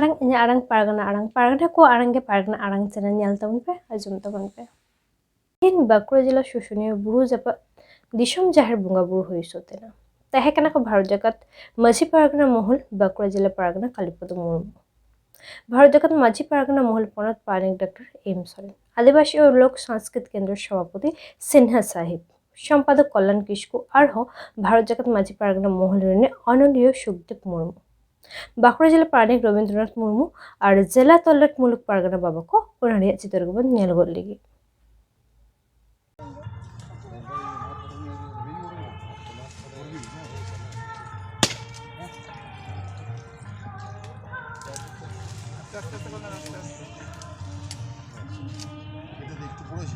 ᱟᱨᱟᱝ ᱤᱧ ᱟᱨᱟᱝ ᱯᱟᱨᱜᱟᱱᱟ ᱟᱨᱟᱝ ᱯᱟᱨᱜᱟᱱᱟ ᱠᱚ ᱟᱨᱟᱝ ᱜᱮ ᱯᱟᱨᱜᱟᱱᱟ ᱟᱨᱟᱝ ᱪᱮᱱᱮᱞ ᱧᱮᱞ ᱛᱟᱵᱚᱱ ᱯᱮ ᱟᱸᱡᱚᱢ ᱛᱟᱵᱚᱱ ᱯᱮ ᱛᱮᱦᱮᱧ ᱵᱟᱸᱠᱩᱲᱟ ᱡᱮᱞᱟ ᱥᱩᱥᱩᱱᱤᱭᱟᱹ ᱵᱩᱨᱩ ᱡᱟᱯᱟᱜ ᱫᱤᱥᱚᱢ ᱡᱟᱦᱮᱨ ᱵᱚᱸᱜᱟ ᱵᱩᱨᱩ ᱦᱩᱭ ᱥᱟᱹᱛ ᱮᱱᱟ ᱛᱟᱦᱮᱸ ᱠᱟᱱᱟ ᱠᱚ ᱵᱷᱟᱨᱚᱛ ᱡᱟᱠᱟᱛ ᱢᱟᱹᱡᱷᱤ ᱯᱟᱨᱜᱟᱱᱟ ᱢᱚᱦᱚᱞ ᱵᱟᱸᱠᱩᱲᱟ ᱡᱮᱞᱟ ᱯᱟᱨᱜᱟᱱᱟ ᱠᱟলীᱯᱚᱫ ᱢᱩᱨᱢᱩ ভারত জগৎ মাঝি পারগানা মহল প্রণত পানিক ডক্টর এম সরেন আদিবাসী ও লোক সংস্কৃত কেন্দ্রের সভাপতি সিনহা সাহেব সম্পাদক কল্যাণ কিসকু আরহ ভারত জগৎ মাঝি পারগানা মহল রেনে অননীয় সুখদেব মুর্মু বাঁকুড়া জেলা প্রাণিক রবীন্দ্রনাথ মুর্মু আর জেলা তল্লাট মুলুক পারগানা বাবা কো ওনারিয়া চিত্র গবন ᱧᱮᱞ ᱜᱚᱫ ᱞᱟᱹᱜᱤᱫ এটাতে একটু পড়েছি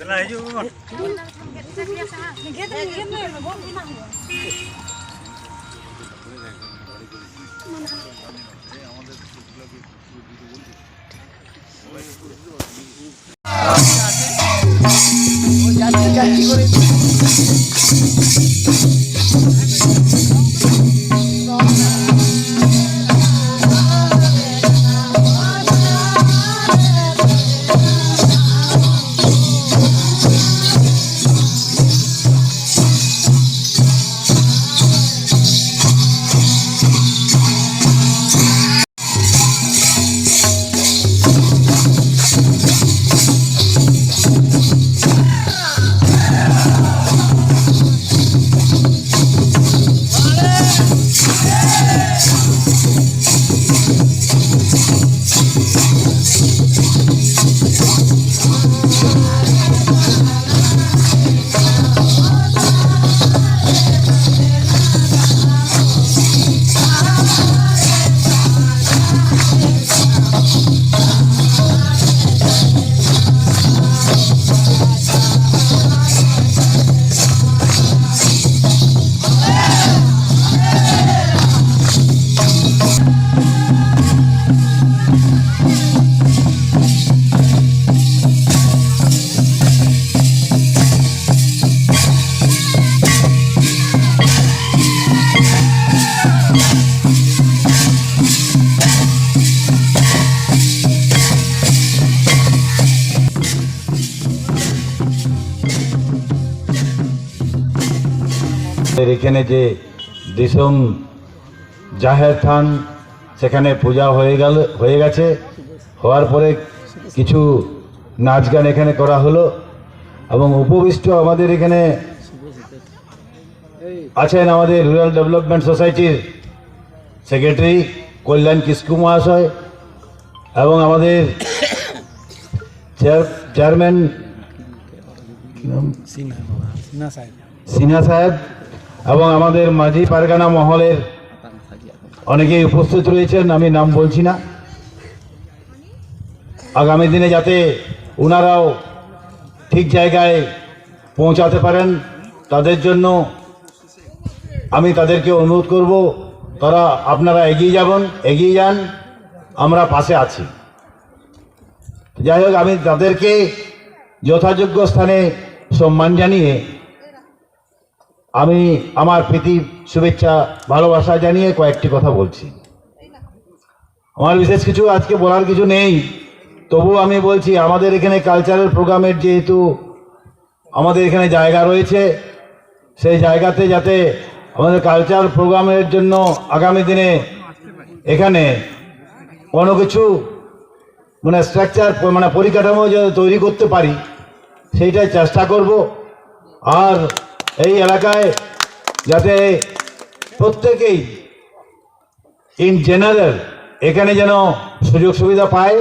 จะไรอยู่ก่อนมันอะไร Thank you. এখানে যে দিসম জাহের থান সেখানে পূজা হয়ে গেল হয়ে গেছে। হওয়ার পরে কিছু নাচ গান এখানে করা হলো এবং উপবিষ্ট আমাদের এখানে আছেন আমাদের রুরাল ডেভেলপমেন্ট সোসাইটির সেক্রেটারি কল্যাণ কিস্কু মহাশয় এবং আমাদের চেয়ার চেয়ারম্যান নাম? সিনহা সাহেব এবং আমাদের মাঝি পারগানা মহলের অনেকেই উপস্থিত রয়েছেন, আমি নাম বলছি না। আগামী দিনে যাতে ওনারাও ঠিক জায়গায় পৌঁছাতে পারেন, তাদের জন্য আমি তাদেরকে অনুরোধ করব, তারা আপনারা এগিয়ে যাবেন, এগিয়ে যান, আমরা পাশে আছি। যাই হোক, আমি তাদেরকে যথাযোগ্য স্থানে সম্মান জানিয়ে আমি আমার প্রীতি শুভেচ্ছা, ভালোবাসা জানিয়ে কয়েকটি কথা বলছি। আমার বিশেষ কিছু আজকে বলার কিছু নেই। তবু আমি বলছি, আমাদের এখানে কালচারাল প্রোগ্রামের যেহেতু আমাদের এখানে জায়গা রয়েছে, সেই জায়গাতে যাতে আমাদের কালচার প্রোগ্রামের জন্য আগামী দিনে এখানে কোনো কিছু মানে স্ট্রাকচার মানে পরিকাঠামো তৈরি করতে পারি, সেইটাই চেষ্টা করব। আর এই এলাকায় যাতে প্রত্যেকেই ইন জেনারেল এখানে যেন সুযোগ সুবিধা পায়।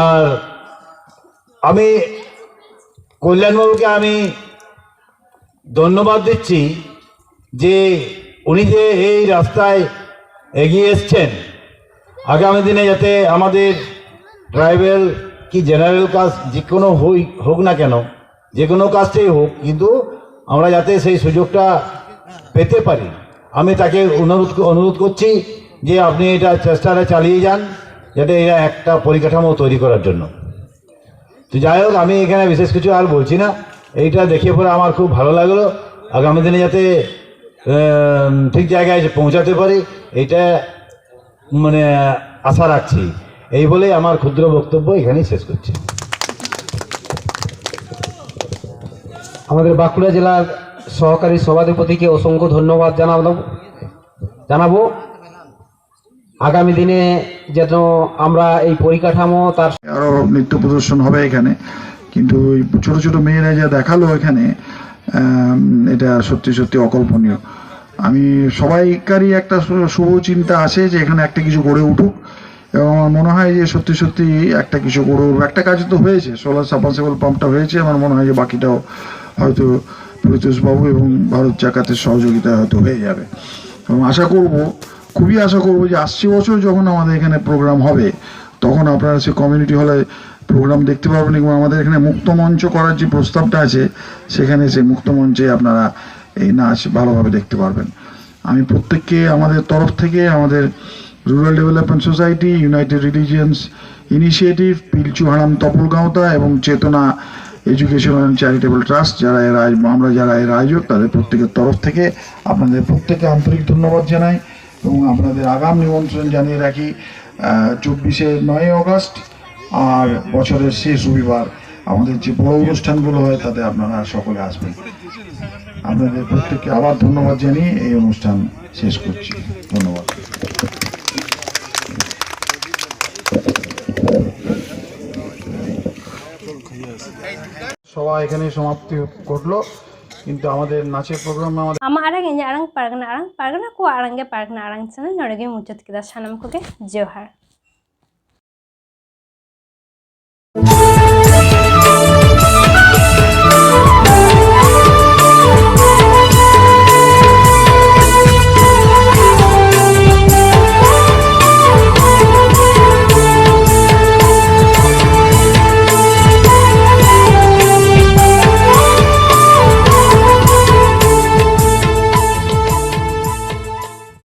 আর আমি কল্যাণবাবুকে আমি ধন্যবাদ দিচ্ছি যে উনি যে এই রাস্তায় এগিয়ে এসছেন। আগামী দিনে যাতে আমাদের ট্রাইবেল কি জেনারেল কাজ যে কোনো হই হোক না কেন, যে কোনো কাজটাই হোক, কিন্তু আমরা যাতে সেই সুযোগটা পেতে পারি। আমি তাকে অনুরোধ অনুরোধ করছি যে আপনি এটা চেষ্টাটা চালিয়ে যান, যাতে এরা একটা পরিকাঠামো তৈরি করার জন্য। তো যাই হোক, আমি এখানে বিশেষ কিছু আর বলছি না। এইটা দেখে পরে আমার খুব ভালো লাগল। আগামী দিনে যাতে ঠিক জায়গায় পৌঁছাতে পারি এইটা মানে আশা রাখছি। এই বলে আমার ক্ষুদ্র বক্তব্য এখানেই শেষ করছি। আমাদের বাঁকুড়া জেলার সহকারী সভাধিপতিকে অসংখ্য ধন্যবাদ জানাব। জানাব। আগামী দিনে যেন আমরা এই পরিকাঠামো তার আরও নৃত্য প্রদর্শন হবে এখানে। কিন্তু ছোট ছোট মেয়েরা যা দেখাল এখানে এটা সত্যি সত্যি অকল্পনীয়। আমি সবাইকারই একটা শুভ চিন্তা আছে যে এখানে একটা কিছু গড়ে উঠুক। এবং আমার মনে হয় যে সত্যি সত্যি একটা কিছু গড়ে উঠবে একটা কাজ তো হয়েছে সোলার সাবমার্সিবল পাম্পটা হয়েছে। আমার মনে হয় যে বাকিটাও হয়তো বাবু এবং ভারত জাকাতের সহযোগিতা হয়তো হয়ে যাবে। এবং আশা করব, খুবই আশা করব যে আসছে বছর যখন আমাদের এখানে প্রোগ্রাম হবে, তখন আপনারা সে কমিউনিটি হলে প্রোগ্রাম দেখতে পারবেন এবং আমাদের এখানে মুক্ত মঞ্চ করার যে প্রস্তাবটা আছে, সেখানে সেই মুক্ত মঞ্চে আপনারা এই নাচ ভালোভাবে দেখতে পারবেন। আমি প্রত্যেককে আমাদের তরফ থেকে আমাদের rural development society united religions initiative Pilchu Haram তপলগাঁওতা এবং চেতনা এডুকেশন অ্যান্ড চ্যারিটেবল ট্রাস্ট যারা এর আমরা যারা এর আয়োজক, তাদের প্রত্যেকের তরফ থেকে আপনাদের প্রত্যেকে আন্তরিক ধন্যবাদ জানাই এবং আপনাদের আগাম নিমন্ত্রণ জানিয়ে রাখি চব্বিশে নয় অগস্ট আর বছরের শেষ রবিবার। আমাদের যে বড় অনুষ্ঠানগুলো হয়, তাতে আপনারা সকলে আসবেন। আপনাদের প্রত্যেককে আবার ধন্যবাদ জানিয়ে এই অনুষ্ঠান শেষ করছি। ধন্যবাদ। সবাই এখানে সমাপ্তি ঘটলো। কিন্তু আমাদের নাচের প্রোগ্রাম আমার আগে আড়ং পারগনা আড়ং পারগনা, কো আড়ঙ্গে পারগনা আড়ং ছিল নড়গে মুচতকিদা সানাম কোকে জোহার।